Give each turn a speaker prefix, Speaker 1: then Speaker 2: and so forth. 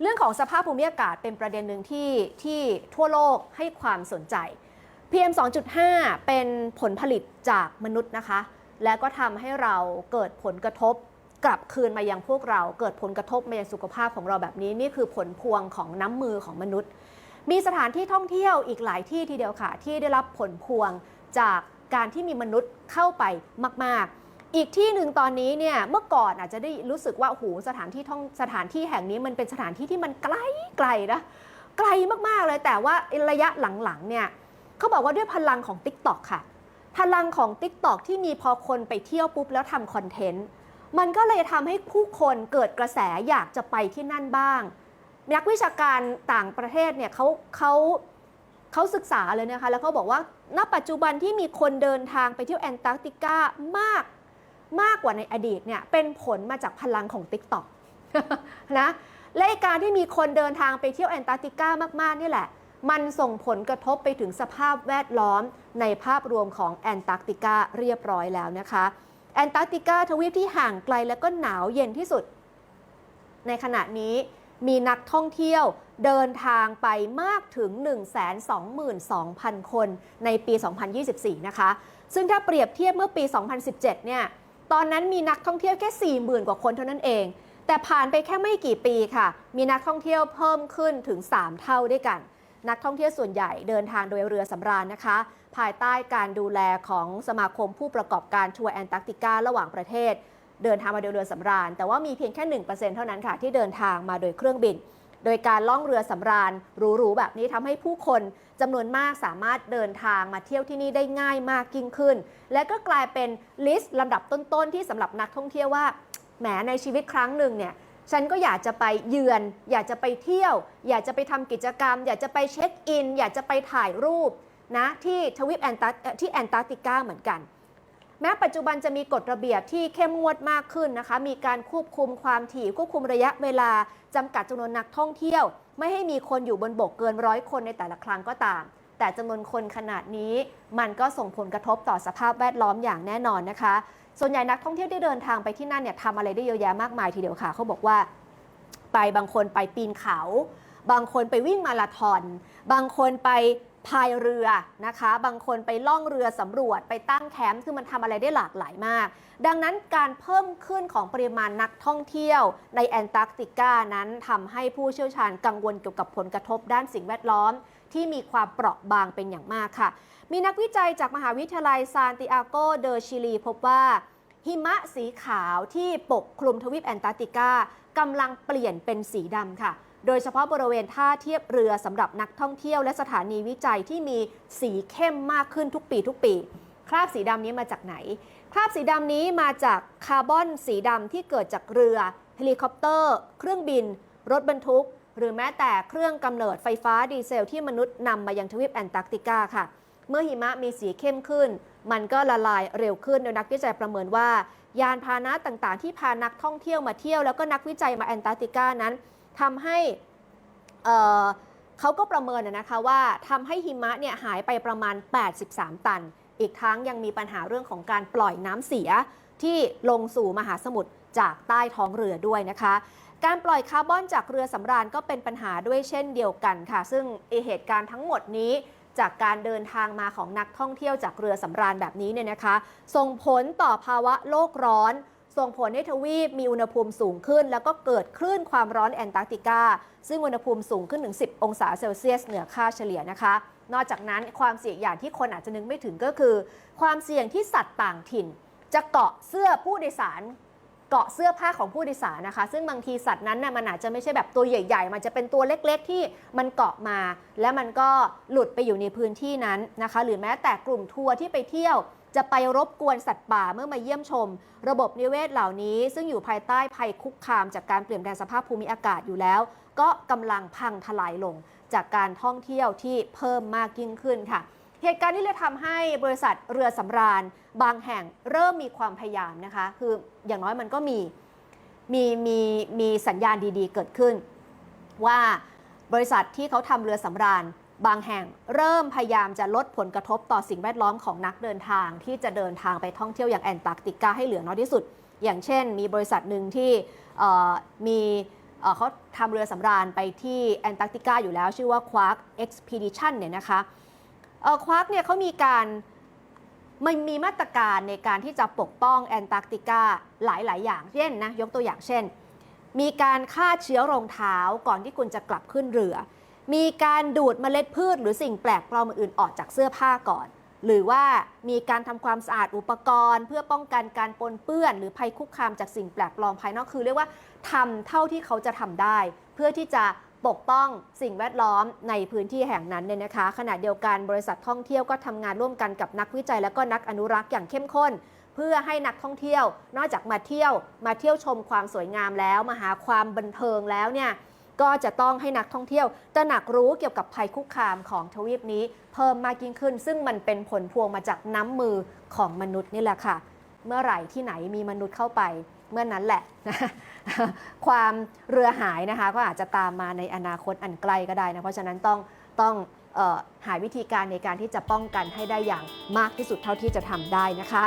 Speaker 1: เรื่องของสภาพภูมิอากาศเป็นประเด็นหนึ่งที่ที่ทั่วโลกให้ความสนใจ PM 2.5 เป็นผลผลิตจากมนุษย์นะคะ และก็ทำให้เราเกิดผลกระทบกลับคืนมายังพวกเราเกิดผลกระทบมายังสุขภาพของเราแบบนี้นี่คือผลพวงของน้ำมือของมนุษย์ มีสถานที่ท่องเที่ยวอีกหลายที่ทีเดียวค่ะ ที่ได้รับผลพวงจากการที่มีมนุษย์เข้าไปมาก ๆ อีกที่หนึ่งตอนนี้เนี่ยเมื่อก่อนอาจจะได้รู้สึกว่าโอ้โหสถานที่ท่องสถานที่แห่งนี้มันเป็นสถานที่ที่มันไกลไกลนะไกลมากๆเลยแต่ว่าระยะหลังๆเนี่ยเขาบอกว่าด้วยพลังของ Tik t o อกค่ะ พลังของ Tik t o อกที่มีพอคนไปเที่ยวปุ๊บแล้วทำคอนเทนต์มันก็เลยทำให้ผู้คนเกิดกระแสอยากจะไปที่นั่นบ้าง นักวิชาการต่างประเทศเนี่ยเขาเขาเขาศึกษาเลยนะคะ แล้วเขาบอกว่าณปัจจุบันที่มีคนเดินทางไปเที่ยวแอนตาร์กติกามาก มากกว่าในอดีตเนี่ยเป็นผลมาจากพลังของ Tik t o อกนะและการที่มีคนเดินทางไปเที่ยวแอนตาร์กติกามาก ๆ นี่แหละ มันส่งผลกระทบไปถึงสภาพแวดล้อมในภาพรวมของแอนตาร์กติกาเรียบร้อยแล้วนะคะแอนตาร์กติกาทวีปที่ห่างไกลและก็หนาวเย็นที่สุด ในขณะนี้มีนักท่องเที่ยวเดินทางไปมากถึง 122,000 คนในปี 2024 นะคะ ซึ่งถ้าเปรียบเทียบเมื่อปี 2017 เนี่ย ตอนนั้นมีนักท่องเที่ยวแค่ 40,000 กว่าคนเท่านั้นเอง แต่ผ่านไปแค่ไม่กี่ปีค่ะ มีนักท่องเที่ยวเพิ่มขึ้นถึง 3 เท่าด้วยกัน นักท่องเที่ยวส่วนใหญ่เดินทางโดยเรือสำราญนะคะ ภายใต้การดูแลของสมาคมผู้ประกอบการทัวร์แอนตาร์กติการะหว่างประเทศ เดินทางมาโดยเรือสำราญ แต่ว่ามีเพียงแค่ 1%เท่านั้นค่ะที่เดินทางมาโดยเครื่องบิน โดยการล่องเรือสำราญหรูๆแบบนี้ทำให้ผู้คนจำนวนมากสามารถเดินทางมาเที่ยวที่นี่ได้ง่ายมากยิ่งขึ้น และก็กลายเป็นลิสต์ลำดับต้นๆที่สำหรับนักท่องเที่ยวว่าแหมในชีวิตครั้งหนึ่งเนี่ยฉันก็อยากจะไปเยือน อยากจะไปเที่ยว อยากจะไปทำกิจกรรม อยากจะไปเช็คอิน อยากจะไปถ่ายรูปนะที่ทวีปแอนตาร์กเอ่อที่แอนตาร์กติกาเหมือนกัน แม้ปัจจุบันจะมีกฎระเบียบที่เข้มงวดมากขึ้นนะคะ มีการควบคุมความถี่ควบคุมระยะเวลาจำกัดจำนวนนักท่องเที่ยว ไม่ให้มีคนอยู่บนบกเกินร้อยคนในแต่ละครั้งก็ตาม แต่จำนวนคนขนาดนี้มันก็ส่งผลกระทบต่อสภาพแวดล้อมอย่างแน่นอนนะคะ ส่วนใหญ่นักท่องเที่ยวที่เดินทางไปที่นั่นเนี่ยทำอะไรได้เยอะแยะมากมายทีเดียวค่ะเขาบอกว่า ไปบางคนไปปีนเขา บางคนไปวิ่งมาราธอน บางคนไป พายเรือนะคะ บางคนไปล่องเรือสำรวจไปตั้งแคมป์คือมันทำอะไรได้หลากหลายมาก ดังนั้นการเพิ่มขึ้นของปริมาณนักท่องเที่ยวในแอนตาร์กติกานั้นทำให้ผู้เชี่ยวชาญกังวลเกี่ยวกับผลกระทบด้านสิ่งแวดล้อม ที่มีความเปราะบางเป็นอย่างมากค่ะ มีนักวิจัยจากมหาวิทยาลัยซานติอาโกเดอชิลี พบว่า หิมะสีขาวที่ปกคลุมทวีปแอนตาร์กติกากำลังเปลี่ยนเป็นสีดำค่ะ โดยเฉพาะบริเวณท่าเทียบเรือสำหรับนักท่องเที่ยวและสถานีวิจัยที่มีสีเข้มมากขึ้นทุกปีทุกปี คราบสีดำนี้มาจากไหน คราบสีดำนี้มาจากคาร์บอนสีดำที่เกิดจากเรือเฮลิคอปเตอร์ เครื่องบิน รถบรรทุก หรือแม้แต่เครื่องกำเนิดไฟฟ้าดีเซลที่มนุษย์นำมายังทวีปแอนตาร์กติกาค่ะ เมื่อหิมะมีสีเข้มขึ้น มันก็ละลายเร็วขึ้นโดยนักวิจัยประเมินว่า ยานพาหนะต่างๆ ที่พานักท่องเที่ยวมาเที่ยวแล้วก็นักวิจัยมาแอนตาร์กติกานั้น ทำให้เขาก็ประเมินนะคะว่าทำให้หิมะเนี่ยหายไปประมาณ 83 ตัน อีกทั้งยังมีปัญหาเรื่องของการปล่อยน้ำเสียที่ลงสู่มหาสมุทรจากใต้ท้องเรือด้วยนะคะ การปล่อยคาร์บอนจากเรือสำราญก็เป็นปัญหาด้วยเช่นเดียวกันค่ะ ซึ่งเหตุการณ์ทั้งหมดนี้จากการเดินทางมาของนักท่องเที่ยวจากเรือสำราญแบบนี้เนี่ยนะคะ ส่งผลต่อภาวะโลกร้อน ส่งผลให้ทวีปมีอุณหภูมิสูงขึ้น แล้วก็เกิดคลื่นความร้อนแอนตาร์กติกา ซึ่งอุณหภูมิสูงขึ้นถึง 10 องศาเซลเซียสเหนือค่าเฉลี่ยนะคะ นอกจากนั้นความเสี่ยงอย่างที่คนอาจจะนึกไม่ถึงก็คือ ความเสี่ยงที่สัตว์ต่างถิ่น จะเกาะเสื้อผู้โดยสารเกาะเสื้อผ้าของผู้โดยสารนะคะ ซึ่งบางทีสัตว์นั้นน่ะมันอาจจะไม่ใช่แบบตัวใหญ่ ๆ มันจะเป็นตัวเล็กๆ ที่มันเกาะมา แล้วมันก็หลุดไปอยู่ในพื้นที่นั้นนะคะ หรือแม้แต่กลุ่มทัวร์ที่ไปเที่ยว จะไปรบกวนสัตว์ป่าเมื่อมาเยี่ยมชม ระบบนิเวศเหล่านี้ ซึ่งอยู่ภายใต้ภัยคุกคาม จากการเปลี่ยนแปลงสภาพภูมิอากาศอยู่แล้ว ก็กำลังพังทลายลง จากการท่องเที่ยวที่เพิ่มมากยิ่งขึ้นค่ะ เหตุการณ์นี้เลยทำให้บริษัทเรือสำราญ บางแห่งเริ่มมีความพยายามนะคะ คืออย่างน้อยมันก็มีมีมีมีสัญญาณดีๆ เกิดขึ้น ว่าบริษัทที่เขาทำเรือสำราญ บางแห่งเริ่มพยายามจะลดผลกระทบต่อสิ่งแวดล้อมของนักเดินทาง ที่จะเดินทางไปท่องเที่ยวอย่างแอนตาร์กติกาให้เหลือน้อยที่สุด อย่างเช่น มีบริษัทหนึ่งที่มีเอ่อเขาทำเรือสำราญไปที่แอนตาร์กติกาอยู่แล้ว ชื่อว่า Quark Expedition เนี่ยนะคะควักเนี่ยเขามีการมันมีมาตรการในการที่จะปกป้องแอนตาร์กติกาหลาย ๆ อย่างเช่นนะยกตัวอย่างเช่น มีการฆ่าเชื้อรองเท้าก่อนที่คุณจะกลับขึ้นเรือ มีการดูดเมล็ดพืชหรือสิ่งแปลกปลอมอื่นออกจากเสื้อผ้าก่อน หรือว่ามีการทำความสะอาดอุปกรณ์ เพื่อป้องกันการปนเปื้อน หรือภัยคุกคามจากสิ่งแปลกปลอมภายนอกคือเรียกว่าทำเท่าที่เขาจะทำได้ เพื่อที่จะปกป้องสิ่งแวดล้อมในพื้นที่แห่งนั้นเนี่ยนะคะ ขณะเดียวกันบริษัทท่องเที่ยวก็ทำงานร่วมกันกับนักวิจัย และก็นักอนุรักษ์อย่างเข้มข้น เพื่อให้นักท่องเที่ยว นอกจากมาเที่ยว มาเที่ยวชมความสวยงามแล้ว มาหาความบันเทิงแล้วเนี่ย ก็จะต้องให้นักท่องเที่ยวตระหนักรู้เกี่ยวกับภัยคุกคามของทวีปนี้ เพิ่มมากยิ่งขึ้น ซึ่งมันเป็นผลพวงมาจากน้ำมือของมนุษย์นี่แหละค่ะ เมื่อไหร่ที่ไหนมีมนุษย์เข้าไป เมื่อนั้นแหละนะความเรือหายนะคะ ก็อาจจะตามมาในอนาคตอันใกล้ก็ได้นะเพราะฉะนั้นต้องต้องออหาวิธีการในการที่จะป้องกันให้ได้อย่างมากที่สุดเท่าที่จะทำได้นะคะ